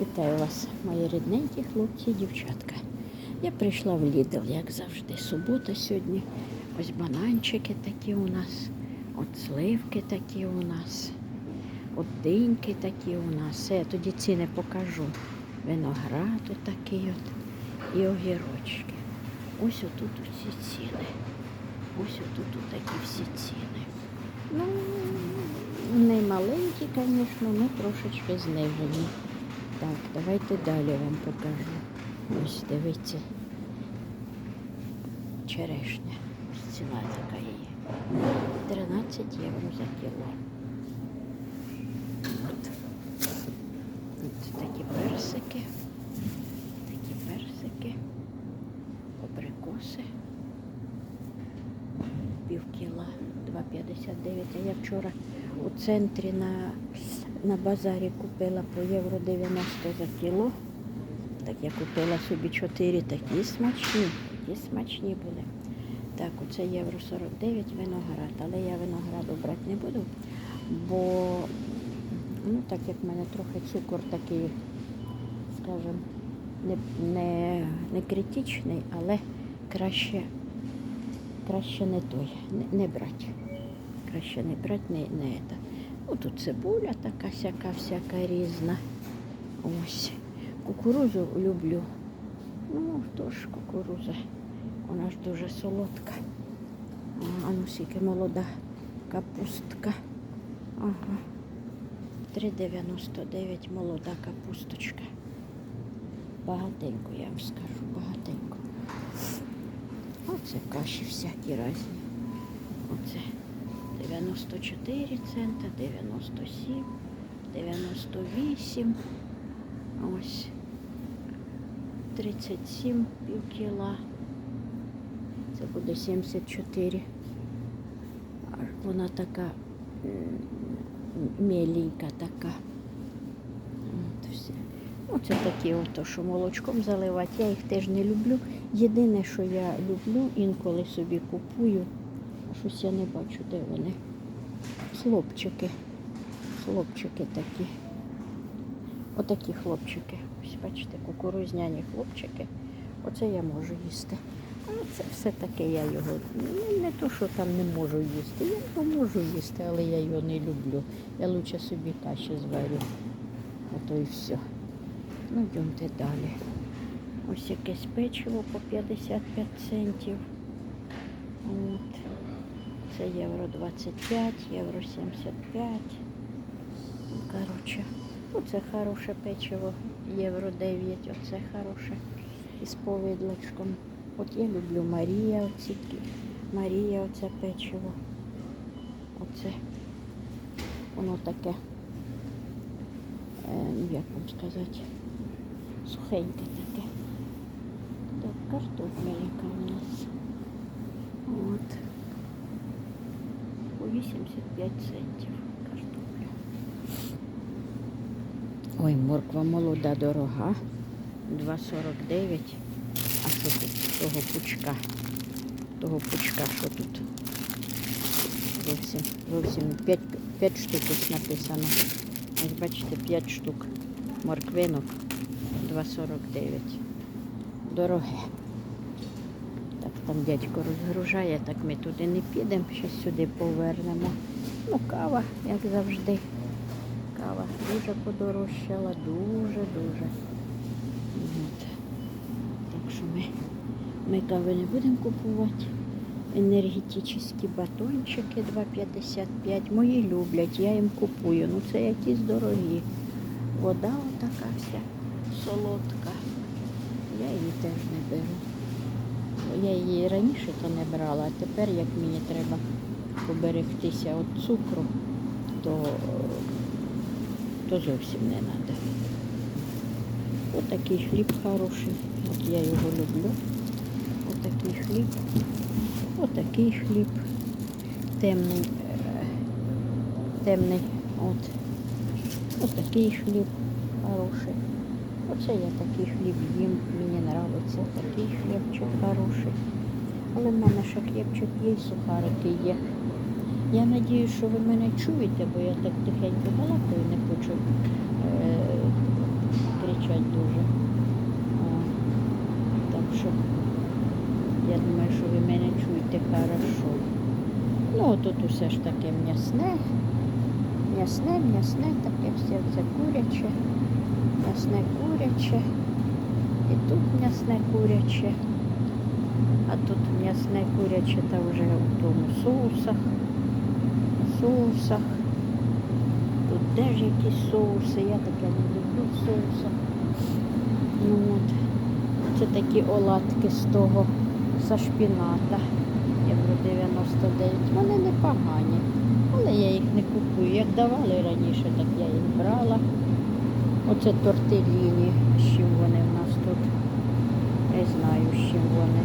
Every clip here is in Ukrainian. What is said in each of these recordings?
Вітаю вас, мої рідненькі хлопці і дівчатка. Я прийшла в Лідл, як завжди. Субота сьогодні. Ось бананчики такі у нас, от сливки такі у нас, от диньки такі у нас. Я тоді ціни покажу. Виноград такий от і огірочки. Ось отут усі ціни. Ось отут такі всі ціни. Ну, не маленькі, звісно, але трошечки знижені. Так, давайте далі вам покажу. Ось дивіться. Черешня. Ціна така її. 13 євро за кіло. От. От такі персики. Такі персики. Абрикоси. Пів кіла 2,59. А я вчора у центрі на, на базарі купила по євро 90 за кіло. Так я купила собі 4 такі смачні, такі смачні були. Так, оце євро 49 виноград, але я винограду брати не буду, бо ну, так як в мене трохи цукор такий, скажімо, не, не, не критичний, але краще, краще не той, не, не брати. Краще не брати, не, не это. Ну, тут цибуля така всяка, всяка різна. Ось. Кукурузу люблю. Ну, хто ж кукуруза? Вона ж дуже солодка. А, ну скільки молода капустка. Ага. 3,99 молода капусточка. Багатенько, я вам скажу, багатенько. Оце каші всякі різні. Оце 94 цента, 97, 98. Ось 37 пів кіла. Це буде 74. А Вона така м, мєлінька така. От все. Оце такі ото, що молочком заливати. Я їх теж не люблю. Єдине, що я люблю, інколи собі купую. Щось я не бачу, де вони. Хлопчики. Хлопчики такі. Отакі хлопчики. Ось бачите, кукурузняні хлопчики. Оце я можу їсти. А це все таке я його. Не, не то, що там не можу їсти. Я його можу їсти, але я його не люблю. Я лучше собі каші зварю. А то і все. Ну, йдемте далі. Ось якесь печиво по 55 центів. От. Це євро 25, євро 75. Ну, Коротше, оце хороше печиво, євро 9, оце хороше із повідлочком. От я люблю Марія, оці, Марія, оце печиво. Оце воно таке, е, ну, як вам сказати, сухеньке таке. Так, картопляка у нас. От. По 85 центів картопля. Ой, морква молода дорога. 2,49. А що тут того пучка? Того пучка, що тут? Зовсім, зовсім 5, 5 штук ось написано. Ось бачите, 5 штук морквинок 2,49. Дороге. Там дядько розгружає, так ми туди не підемо, ще сюди повернемо. Ну, кава, як завжди. Кава дуже подорожчала, дуже-дуже. Так що ми, ми кави не будемо купувати. Енергетичні батончики 2,55. Мої люблять, я їм купую. Ну це якісь дорогі. Вода отака вся солодка. Я її теж не беру. Я її раніше то не брала, а тепер, як мені треба поберегтися від цукру, то, то зовсім не треба. Отакий хліб хороший. От я його люблю. Отакий хліб. Отакий хліб. Темний. е, Темний. От. Отакий хліб хороший. Оце я такий хліб їм, мені подобається такий хлібчик хороший. Але в мене ще хлібчик є, сухарики є. Я сподіваюся, що ви мене чуєте, бо я так тихенько балакаю, не хочу е кричати дуже. О, так що я думаю, що ви мене чуєте хорошо. Ну, тут усе ж таке м'ясне, м'ясне, м'ясне, таке все це куряче. М'ясне куряче. І тут м'ясне куряче. А тут м'ясне куряче та вже у тому соусах. Соусах. Тут теж якісь соуси. Я таке не люблю в соусах. Ну от. Це такі оладки з того за шпіната. Євро 99. Вони непогані. Але я їх не купую. Як давали раніше, так я їх брала. Оце тортеліні. З чим вони в нас тут? Не знаю, з чим вони.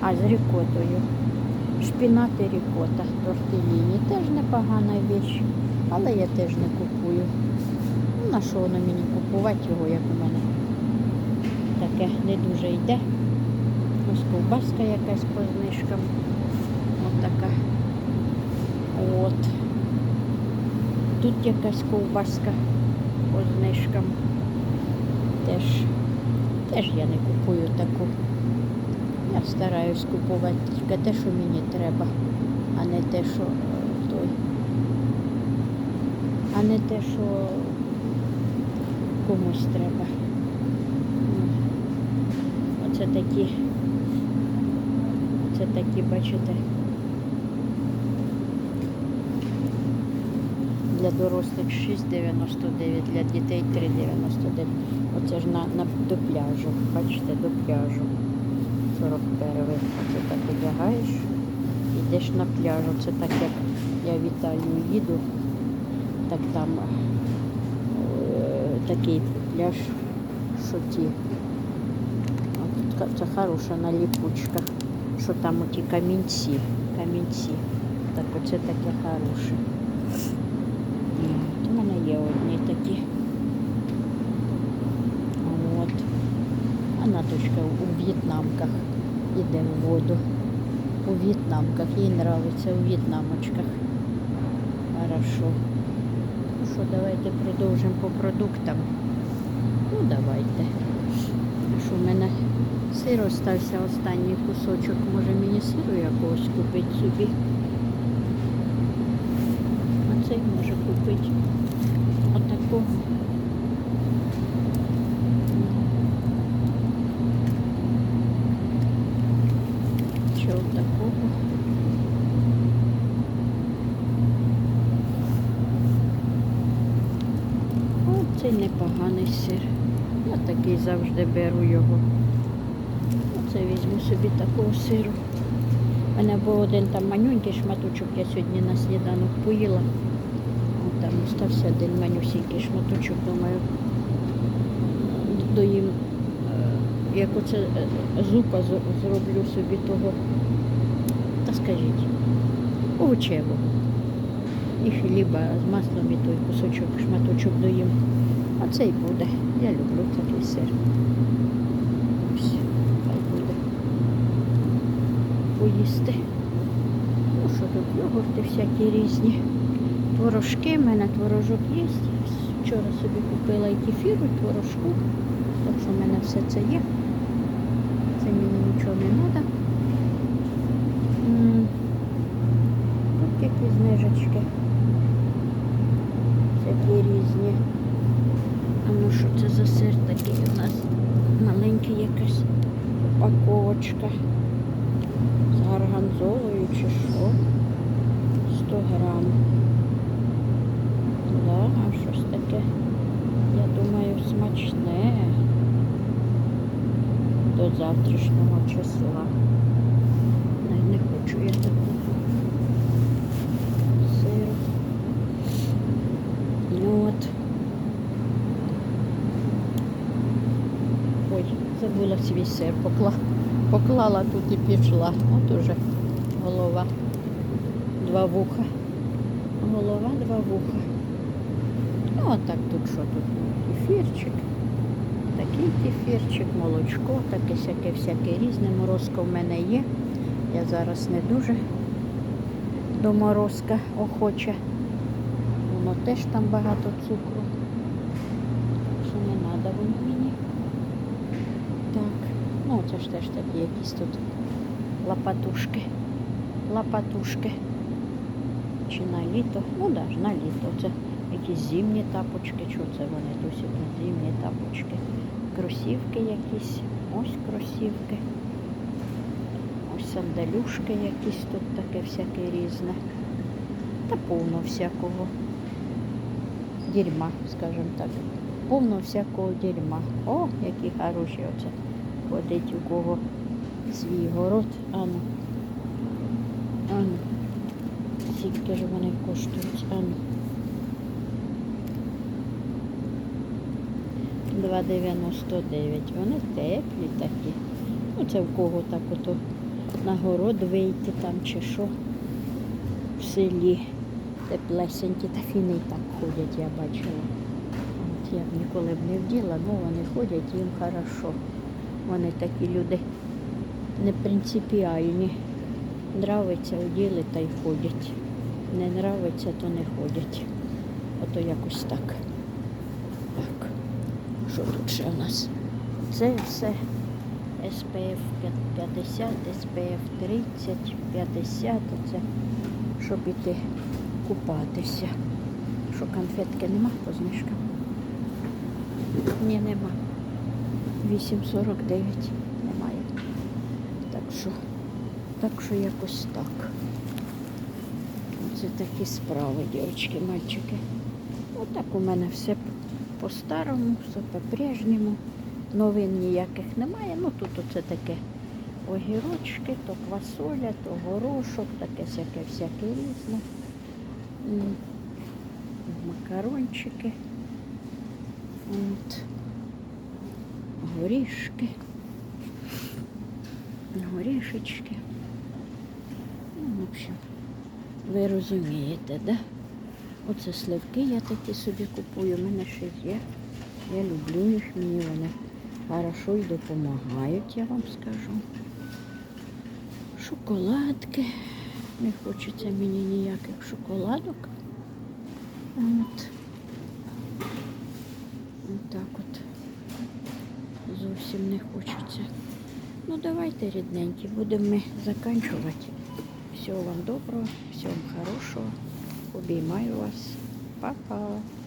А з рікотою. Шпінат і рікота тортеліні. Теж непогана віч. Але я теж не купую. Ну, на що воно мені купувати його, як у мене? Таке не дуже йде. Ось ковбаска якась по знижкам. От така. От. Тут якась ковбаска по знижкам. Теж, теж я не купую таку. Я стараюсь купувати тільки те, що мені треба, а не те, що е, той. А не те, що комусь треба. Оце такі, це такі, бачите, для дорослих 6,99, для дітей 3,99. Оце ж на, на, до пляжу, бачите, до пляжу. 41 Оце так одягаєш, йдеш на пляж. Це так як я в Італію їду, так там е, такий пляж, що ті. От ка- Це хороша наліпучка, що там оті камінці, камінці. Так оце таке хороше. Є одні такі. От. А Наточка у в'єтнамках іде в воду. У в'єтнамках. Їй нравиться у в'єтнамочках. Хорошо. Ну що, давайте продовжимо по продуктам. Ну, давайте. Що в мене сир остався останній кусочок. Може мені сиру якогось купити собі. А цей може купити. Отакого. Чи отакого. О, цей непоганий сир. Я такий завжди беру його. Оце візьму собі такого сиру. У мене був один там манюнький шматочок, я сьогодні на сніданок поїла. Остався один манюсінький шматочок, думаю, доїм, е, як оце е, зупа зроблю собі того, та скажіть, овочевого. І хліба з маслом і той кусочок, шматочок доїм. А цей буде. Я люблю такий сир. Ось, хай буде. Поїсти. Ну що тут йогурти всякі різні. Творожки, в мене творожок є. Вчора собі купила і кефіру, і творожку. Так що в мене все це є. Це мені нічого не треба. Тут якісь знижечки. Всякі різні. А ну що це за сир такий у нас? Маленький якась упаковочка. З гарганзолою чи що? 100 грам. Да, а щось таке, я думаю, смачне до завтрашнього числа. Не, не хочу я таку сиру. Ну от. Ой, забула свій сир, покла... поклала тут і пішла. От уже голова, два вуха. Голова, два вуха. Ну, а так тут що тут? Кефірчик. Такий кефірчик, молочко, таке всяке, всяке різне. Морозко в мене є. Я зараз не дуже до морозка охоча. Воно теж там багато цукру. Що не треба воно мені. Так, ну це ж теж такі якісь тут лопатушки. Лопатушки. Чи на літо? Ну ж, на літо. Це якісь зимні тапочки. Що це вони досі тут зимні тапочки? Кросівки якісь. Ось кросівки. Ось сандалюшки якісь тут таке всяке різне. Та повно всякого дерьма, скажімо так. Повно всякого дерьма. О, які хороші оце. Ходить у кого свій город. Ану. Ану. Скільки ж вони коштують? Ану. 2,99. Вони теплі такі. Ну, це в кого так ото на город вийти там чи що в селі. Теплесенькі та фіни так ходять, я бачила. От я б ніколи б не вділа, ну вони ходять, їм хорошо. Вони такі люди не принципіальні. Нравиться, оділи та й ходять. Не нравиться, то не ходять. Ото якось так. Так. Що тут ще у нас? Це все SPF 50, SPF 30, 50. Оце щоб іти купатися. Що конфетки нема по знижкам? Ні, нема. 8,49 немає. Так що, так що якось так. Це такі справи, дівчатки, мальчики. Отак у мене все по-старому, все по-прежньому. Новин ніяких немає. Ну тут оце таке огірочки, то квасоля, то горошок, таке всяке всяке різне. Макарончики. От. Горішки. Горішечки. Ну, в общем, ви розумієте, да? Оце сливки я такі собі купую, у мене ще є. Я люблю їх, мені вони хорошо і допомагають, я вам скажу. Шоколадки. Не хочеться мені ніяких шоколадок. От. Отак от. Зовсім не хочеться. Ну давайте, рідненькі, будемо ми закінчувати. Всього вам доброго, всього вам хорошого. Обіймаю вас. Па-па.